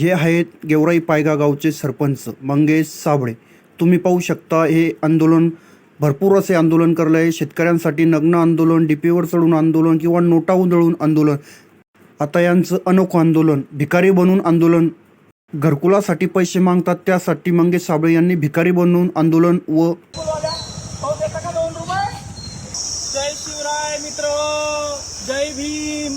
हे आहेत गेवराई पायगा गावचे सरपंच मंगेश साबळे. तुम्ही पाहू शकता हे आंदोलन भरपूर असे आंदोलन करलं आहे शेतकऱ्यांसाठी नग्न आंदोलन डीपीवर चढून आंदोलन किंवा नोटा उधळून आंदोलन. आता यांचं अनोखं आंदोलन भिकारी बनून आंदोलन. घरकुलासाठी पैसे मागतात त्यासाठी मंगेश साबळे यांनी भिकारी बनवून आंदोलन व फुलवाल्या पाहू देता का दोन रुपये जय शिवराय मित्र जय भीम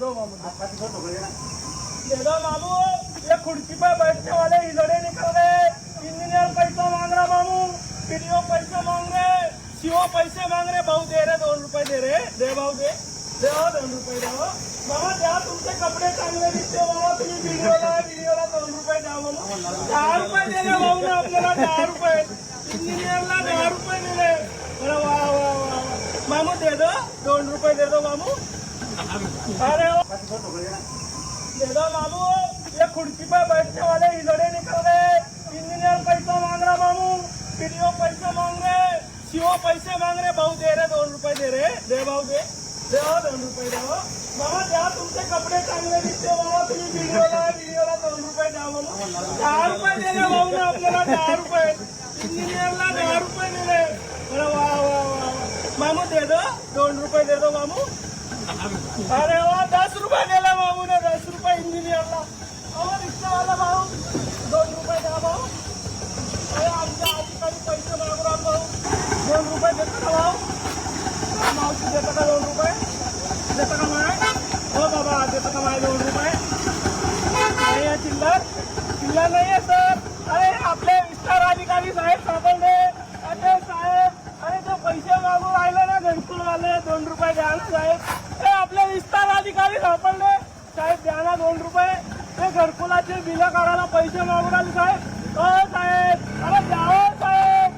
मामू दो मामू ये खुर्ची पे बैठने वाले इधरे निकल गए। इंजीनियर पैसा मांग रहा मामू। पीडीओ पैसे मांग रहे। सीओ पैसे मांग रहे। भाऊ दे रहे दोन रुपये दे रहे। दे भाऊ दे। दे दोन रुपये दे हो मामा द्या तुमचे कपडे चांगले दिसते मामा तुम्ही व्हिडिओला व्हिडिओला दोन रुपये द्या मामा। दहा रुपये दिले भाऊ ना आपल्याला दहा रुपये। इंजिनियरला दहा रुपये दिले। अरे वा वा वा वा. मामू दे दो दोन रुपये दे दो मामू। अरे वा. दे मामू ये खुर्ची पे बैठने वाले इधरे निकल गए इंजीनियर पैसा मांग रहा मामू पीडीओ पैसे मांग रहे सीओ पैसे मांग रहे भाऊ दे रहे दोन रुपये दे रहे दे भाऊ दे दे दोन रुपये दे हो मामा द्या तुमचे कपडे चांगले दिसते मामा तुम्ही व्हिडिओला व्हिडिओला दोन रुपये द्या मामा दहा रुपये दिले भाऊ ना आपल्याला दहा रुपये इंजिनियरला दहा रुपये दिले अरे वा वा वा वा. मामू दे दो दोन रुपये दे दो मामू अरे वा दस रुपये दिला भाऊ ना दस रुपये इंजिनियरला अहो रिक्षावाला भाऊ दोन रुपये द्या भाऊ. अरे आमच्या अधिकारी पैसे मागू राहा भाऊ. दोन रुपये देतो का भाऊ. मावशी देतो का दोन रुपये देतो का माय हो बाबा देतो का माय दोन रुपये नाही आहे चिल्लर चिल्लर नाही आहे सर अरे आपले विस्तार अधिकारी साहेब सापडले अरे साहेब अरे ते पैसे मागून राहिले ना घरकुलवाले दोन रुपये द्या ना साहेब ए आपले विस्तार अधिकारी सापडले साहेब द्या ना दोन रुपये ते घरकुलाचे बिलं काढायला पैसे मागून राहिले साहेब. हो साहेब अरे द्या साहेब.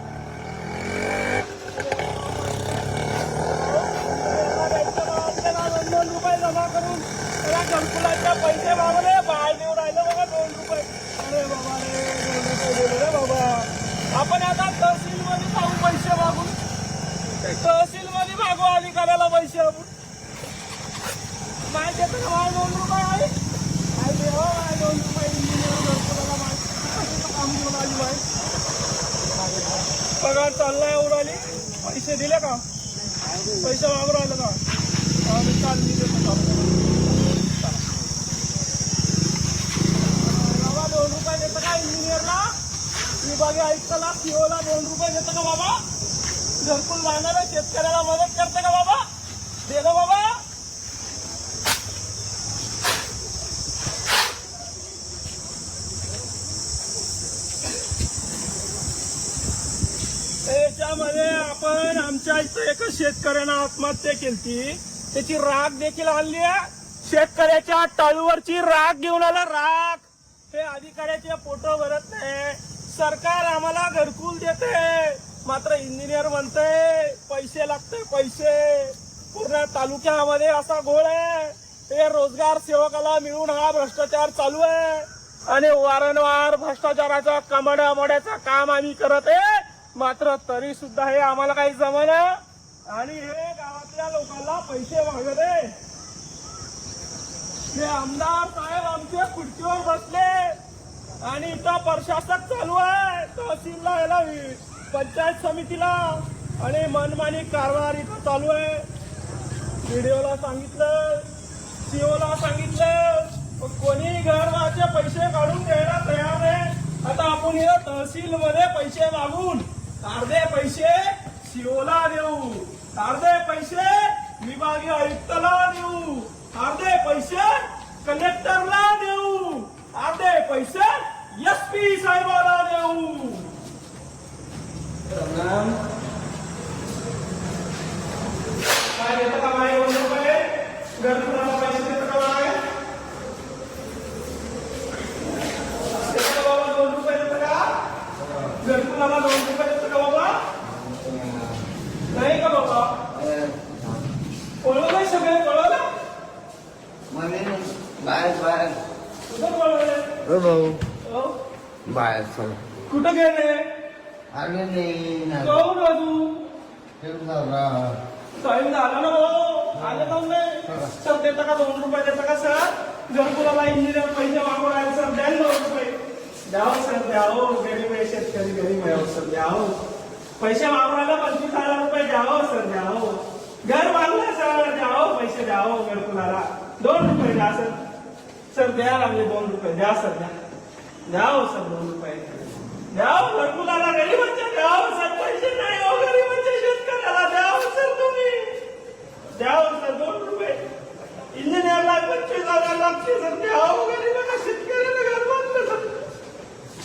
आपल्याला दोन दोन रुपये जमा करून त्याला घरकुलाच्या पैसे मागवले बाहेर देऊ राहिलं बघा दोन रुपये. अरे बाबा रे दोन रुपये दिले रे बाबा. आपण आता तहसीलमध्ये जाऊ पैसे मागून. तहसीलमध्ये मागू अधिकाऱ्याला पैसे आपण माहिती येतं का मला दोन रुपये आहे? पगार चाललाय उडाली पैसे दिले का? पैसे मागून राहिले का? हा, बाबा दोन रुपये देतं का इंजिनियरला विभागीय आयुक्ताला सीओला दोन रुपये देतं का बाबा? घरकुल बांधणाऱ्या शेतकऱ्याला मदत करतं का बाबा? दे बाबा. यामध्ये आपण आमच्या इथं एका शेतकऱ्यानं आत्महत्या केली त्याची राग देखील आणली आहे. शेतकऱ्याच्या टाळूवरची राग घेऊन आला राग हे अधिकाऱ्याचे फोटो भरत नाही. सरकार आम्हाला घरकुल देते. मात्र इंजिनियर म्हणते पैसे लागते पैसे. पूर्ण तालुक्यामध्ये असा घोळ आहे. हे रोजगार सेवकाला मिळून हा भ्रष्टाचार चालू आहे. आणि वारंवार भ्रष्टाचाराचा कमड्या मोड्याचं काम आम्ही करत आहे. मात्र तरी सुद्धा हे आम्हाला काही जमन. आणि हे गावातल्या लोकांना पैसे मागत आहे हे आमदार साहेब आमचे खुर्चीवर बसले. आणि इथं प्रशासक चालू आहे. तहसीलला याला पंचायत समितीला. आणि मनमानी कारभार इथं चालू आहे. व्हिडिओला सांगितलं. सीओला सांगितलं. कोणी घरमाचे पैसे काढून द्यायला तयार आहे आता आपण या तहसील मध्ये पैसे मागून अर्धे पैसे शिओला देऊ. साधे पैसे विभागीय आयुक्ताला देऊ. साधे पैसे कलेक्टरला देऊ. अर्धे पैसे एस पी साहेबाला देऊ काय देतं का बाई दोन रुपये घरकुलाला पैसे देतं का बाई देतं का बाबा दोन रुपये देतं का घरकुलाला दोन रुपये देतं का बाबा नाही का बाबा कळवलंय सगळे कळवलं बाहेर बाहेर कुठं कळवलंय हो भाऊ. हो? बाहेर चल. कुठं गेले? आले नाही कळून तू ठेवून जाऊ टाइम झाला ना भाऊ. आले जाऊन नाही? सर देता का दोन रुपये? देता का सर? घरकुलाला इंजिनियर पैसे मागून आहे सर. द्या ना दोन रुपये. द्याव सर द्यावं. गरीब आहे शेतकरी गरीब आहे अहो, सर. द्यावं. पैसे मागून आला पंचवीस हजार रुपये. द्यावं सर द्यावं. घर बांधलं सर द्यावं पैसे द्यावं घरकुलाला दोन रुपये द्या सर सर द्या लागले दोन रुपये द्या सर द्या. द्यावं हो सर दोन रुपये. द्यावं घरकुलाला गरीबांच्या द्या हो हो सर पैसे नाही हो गरीबांच्या शेतकऱ्याला द्या सर तुम्ही. द्या सर दोन रुपये. इंजिनियरला पंचवीस हजार लागते सर द्यावं गरीबाला शेतकऱ्याला घर बांधलं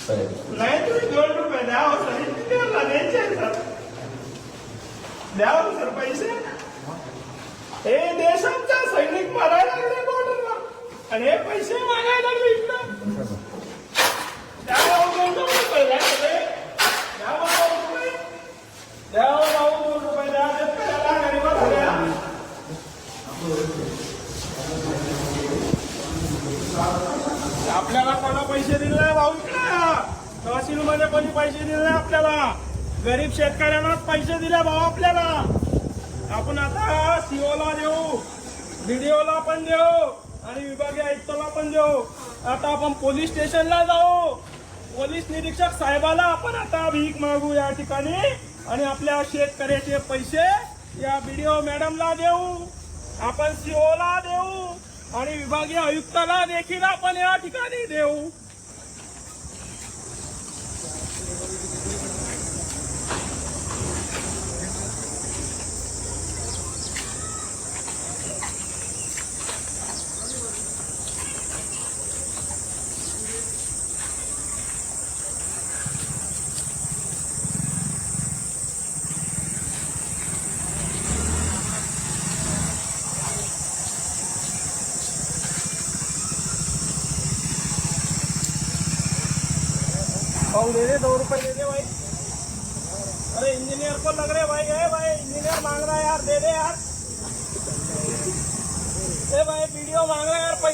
सर नाही तुम्ही दोन रुपये द्यावं सर इंजिनियरला द्यायचे आहे, सर द्यावं सर पैसे हे देश आमचा सैनिक मारायला लागले बॉर्डरला आणि हे पैसे मागायला लागले इकडं द्यावं दोन रुपये द्या सगळे. द्यावं दोन रुपये द्यावं भाऊ दोन रुपये द्या शेतकऱ्याला गरीबाला द्या आपल्याला कोणा पैसे दिले नाही भाऊ तहसील मध्ये कोणी पैसे दिले नाही आपल्याला? गरीब शेतकऱ्यांनाच पैसे दिले भाऊ आपल्याला. आपण आता सीओला देऊ बीडीओला पण देऊ आणि विभागीय आयुक्ताला पण देऊ. आता आपण पोलीस स्टेशनला जाऊ. पोलीस निरीक्षक साहेबाला आपण आता भीक मागू या ठिकाणी. आणि आपल्या शेतकऱ्याचे पैसे या बीडीओ मॅडमला देऊ. आपण सीओला देऊ. आणि विभागीय आयुक्ताला देखील आपण या ठिकाणी देऊ. भाऊ दे दे दो रुपए दे दे भाई। अरे इंजीनियर को लग रहे भाई है भाई इंजीनियर मांग रहा है यार दे दे यार। ए भाई वीडियो मांग रहा है यार पैसे।